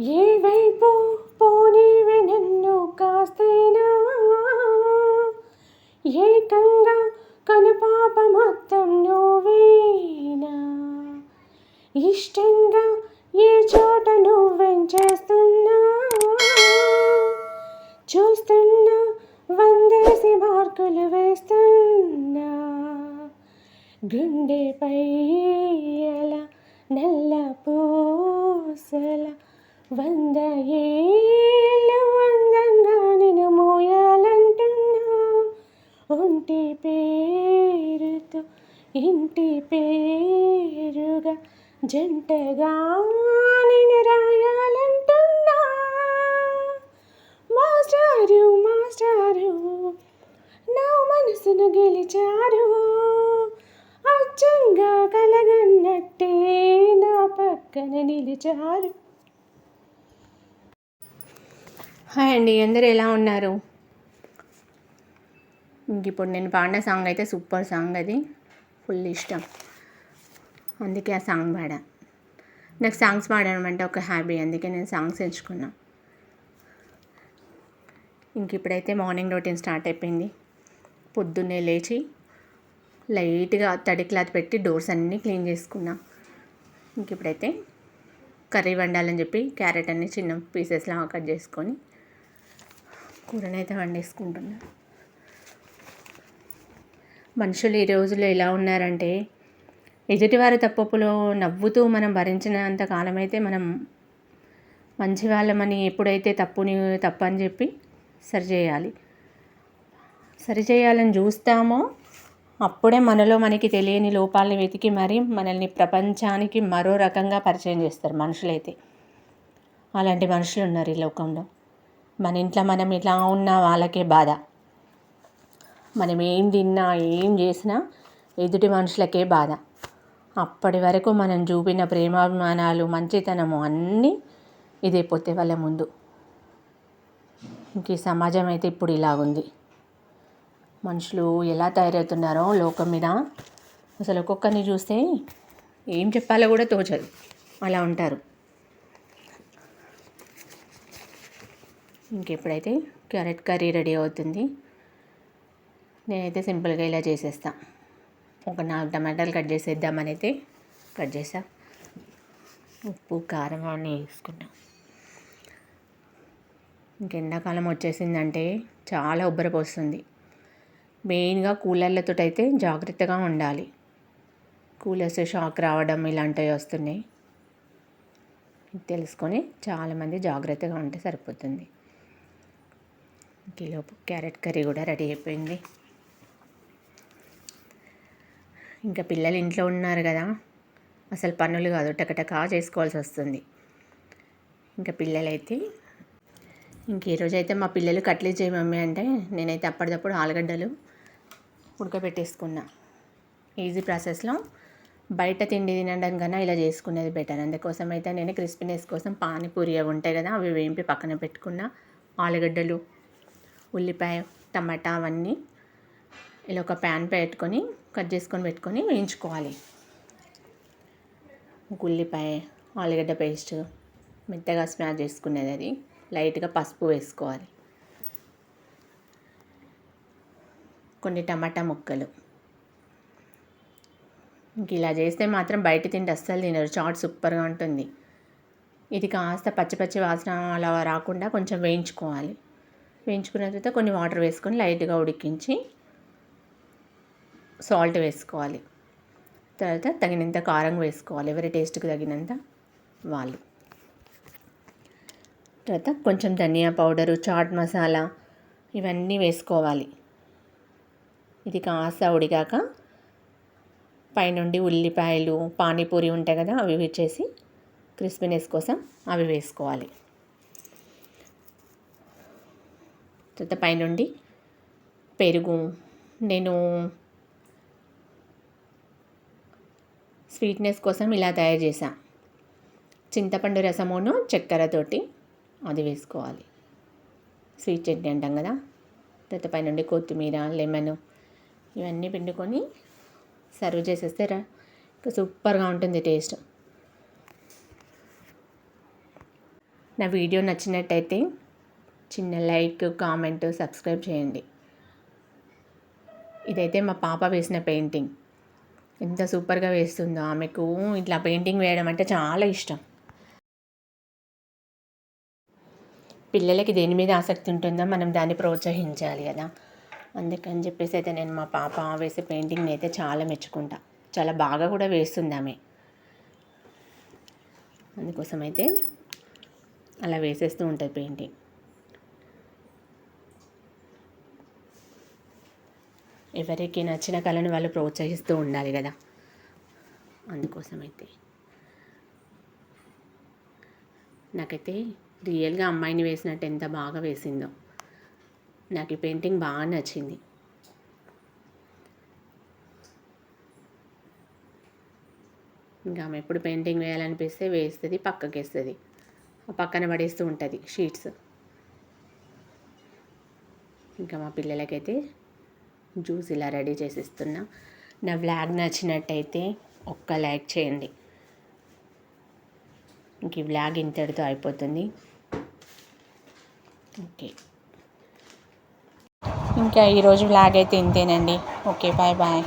ఏ వైపు పోనీవి నన్ను కాస్తేనా? ఏకంగా కనుపాప మొత్తం నువ్వేనా? ఇష్టంగా ఏ చోట నువ్వేం చేస్తున్నా? చూస్తున్నా వందేసి మార్కులు వేస్తున్నా. గుండెపై ఎలా నల్ల పూసల వంద ఏళ్ళు అందంగా నేను మోయాలంటున్నా. ఒంటి పేరుతో ఇంటి పేరుగా జంటగా నేను రాయాలంటున్నా. మాస్టారు మాస్టారు నా మనసును గెలిచారు. అచ్చంగా కలగన్నట్టే నా పక్కన నిలిచారు. హాయ్ అండి అందరు ఎలా ఉన్నారు? ఇంక ఇప్పుడు నేను పాడిన సాంగ్ అయితే సూపర్ సాంగ్ అది. ఫుల్ ఇష్టం. అందుకే ఆ సాంగ్ పాడా. నాకు సాంగ్స్ పాడడం అంటే ఒక హ్యాబీ అందుకే నేను సాంగ్స్ ఎంచుకున్నా ఇంక ఇప్పుడైతే మార్నింగ్ రొటీన్ స్టార్ట్ అయిపోయింది. పొద్దున్నే లేచి లైట్గా తడి క్లాత్ పెట్టి డోర్స్ అన్నీ క్లీన్ చేసుకున్నా. ఇంక ఇప్పుడైతే కర్రీ వండాలని చెప్పి క్యారెట్ అన్ని చిన్న పీసెస్లా కట్ చేసుకొని కూరనైతే వండేసుకుంటున్నా. మనుషులు ఈ రోజుల్లో ఎలా ఉన్నారంటే ఎదుటివారి తప్పపులో నవ్వుతూ మనం భరించినంత కాలమైతే మనం మంచి వాళ్ళమని ఎప్పుడైతే తప్పుని తప్పని చెప్పి సరిచేయాలి. సరిచేయాలని చూస్తామో అప్పుడే మనలో మనకి తెలియని లోపాలని వెతికి మరీ మనల్ని ప్రపంచానికి మరో రకంగా పరిచయం చేస్తారు మనుషులైతే. అలాంటి మనుషులు ఉన్నారు ఈ లోకంలో. మన ఇంట్లో మనం ఇలా ఉన్న వాళ్ళకే బాధ. మనం ఏం తిన్నా ఏం చేసినా ఎదుటి మనుషులకే బాధ. అప్పటి వరకు మనం చూపిన ప్రేమాభిమానాలు మంచితనము అన్నీ ఇదైపోతే వాళ్ళ ముందు. ఇంక ఈ సమాజం అయితే ఇప్పుడు ఇలాగుంది మనుషులు ఎలా తయారవుతున్నారో లోకం మీద అసలు ఒక్కొక్కరిని చూస్తే ఏం చెప్పాలో కూడా తోచదు. అలా ఉంటారు. ఇంకెప్పుడైతే క్యారెట్ కర్రీ రెడీ అవుతుంది నేనైతే సింపుల్గా ఇలా చేసేస్తా. ఒక నాలుగు టమాటాలు కట్ చేసేద్దామని అయితే కట్ చేసా ఉప్పు కారం అన్నీ వేసుకున్నాం. ఇంకెండాకాలం వచ్చేసిందంటే చాలా ఉబ్బరపోస్తుంది మెయిన్గా కూలర్లతో అయితే జాగ్రత్తగా ఉండాలి. కూలర్స్ షాక్ రావడం ఇలాంటివి వస్తున్నాయి. తెలుసుకొని చాలామంది జాగ్రత్తగా ఉంటే సరిపోతుంది. కిలోపు క్యారెట్ కర్రీ కూడా రెడీ అయిపోయింది. ఇంకా పిల్లలు ఇంట్లో ఉన్నారు కదా అసలు పనులు కాదు టకటకా చేసుకోవాల్సి వస్తుంది. ఇంకా పిల్లలైతే ఇంక ఈరోజు మా పిల్లలు కట్లెట్ చేయ మమ్మీ అంటే నేనైతే అప్పటిదప్పుడు ఆలుగడ్డలు ఉడకబెట్టేసుకున్నా. ఈజీ ప్రాసెస్లో బయట తిండి తినడం కన్నా ఇలా చేసుకునేది బెటర్ అందుకోసం అయితే నేను క్రిస్పీనెస్ కోసం పానీపూరి అవి ఉంటాయి కదా అవి వేంపి పక్కన పెట్టుకున్న. ఆలుగడ్డలు ఉల్లిపాయ టమాటా అవన్నీ ఇలా ఒక ప్యాన్ పెట్టుకొని కట్ చేసుకొని పెట్టుకొని వేయించుకోవాలి. ఒక ఉల్లిపాయ ఆలుగడ్డ పేస్ట్ మెత్తగా స్మాష్ చేసుకునేది అది. లైట్గా పసుపు వేసుకోవాలి. కొన్ని టమాటా ముక్కలు. ఇంక ఇలా చేస్తే మాత్రం బయట తిండి అస్సలు తినరు. చాట్ సూపర్గా ఉంటుంది. ఇది కాస్త పచ్చి పచ్చి వాసన అలా రాకుండా కొంచెం వేయించుకోవాలి. వేయించుకున్న తర్వాత కొన్ని వాటర్ వేసుకొని లైట్గా ఉడికించి సాల్ట్ వేసుకోవాలి. తర్వాత తగినంత కారం వేసుకోవాలి. ఎవరి టేస్ట్కి తగినంత వాళ్ళు. తర్వాత కొంచెం ధనియా పౌడరు చాట్ మసాలా ఇవన్నీ వేసుకోవాలి. ఇది కాస్త ఉడిగాక పైనుండి ఉల్లిపాయలు పానీపూరి ఉంటాయి కదా అవి వచ్చేసి క్రిస్పీనెస్ కోసం అవి వేసుకోవాలి. తర్వాత పైనుండి పెరుగు నేను స్వీట్నెస్ కోసం ఇలా తయారు చేసా చింతపండు రసమును చక్కెరతోటి అది వేసుకోవాలి. స్వీట్ చట్నీ అంటాం కదా. తర్వాత పైనుండి కొత్తిమీర లెమన్ ఇవన్నీ పిండుకొని సర్వ్ చేసేస్తే రా సూపర్గా ఉంటుంది టేస్ట్. నా వీడియో నచ్చినట్టయితే చిన్న లైక్ కామెంట్ సబ్స్క్రైబ్ చేయండి. ఇదైతే మా పాప వేసిన పెయింటింగ్. ఎంత సూపర్గా వేస్తుందో ఆమెకు. ఇట్లా పెయింటింగ్ వేయడం అంటే చాలా ఇష్టం. పిల్లలకి దేని మీద ఆసక్తి ఉంటుందో మనం దాన్ని ప్రోత్సహించాలి కదా. అందుకని చెప్పేసి అయితే నేను మా పాప వేసే పెయింటింగ్ని అయితే చాలా మెచ్చుకుంటా. చాలా బాగా కూడా వేస్తుంది ఆమె. అందుకోసం అయితే అలా వేసేస్తూ ఉంటుంది పెయింటింగ్. ఎవరికి నచ్చిన కళను వాళ్ళు ప్రోత్సహిస్తూ ఉండాలి కదా. అందుకోసం అయితే నాకైతే రియల్గా అమ్మాయిని వేసినట్టు ఎంత బాగా వేసిందో. నాకు ఈ పెయింటింగ్ బాగా నచ్చింది. ఇంకా ఆమె ఎప్పుడు పెయింటింగ్ వేయాలనిపిస్తే వేస్తుంది పక్కకి వేస్తుంది పక్కన పడేస్తూ ఉంటుంది షీట్స్. ఇంకా మా పిల్లలకైతే జ్యూస్ ఇలా రెడీ చేసిస్తున్నా. నా వ్లాగ్ నచ్చినట్టయితే ఒక్క లైక్ చేయండి. ఇంక ఈ వ్లాగ్ ఇంతటితో అయిపోతుంది. ఓకే. ఇంకా ఈరోజు వ్లాగ్ అయితే ఇంతేనండి. Okay bye bye.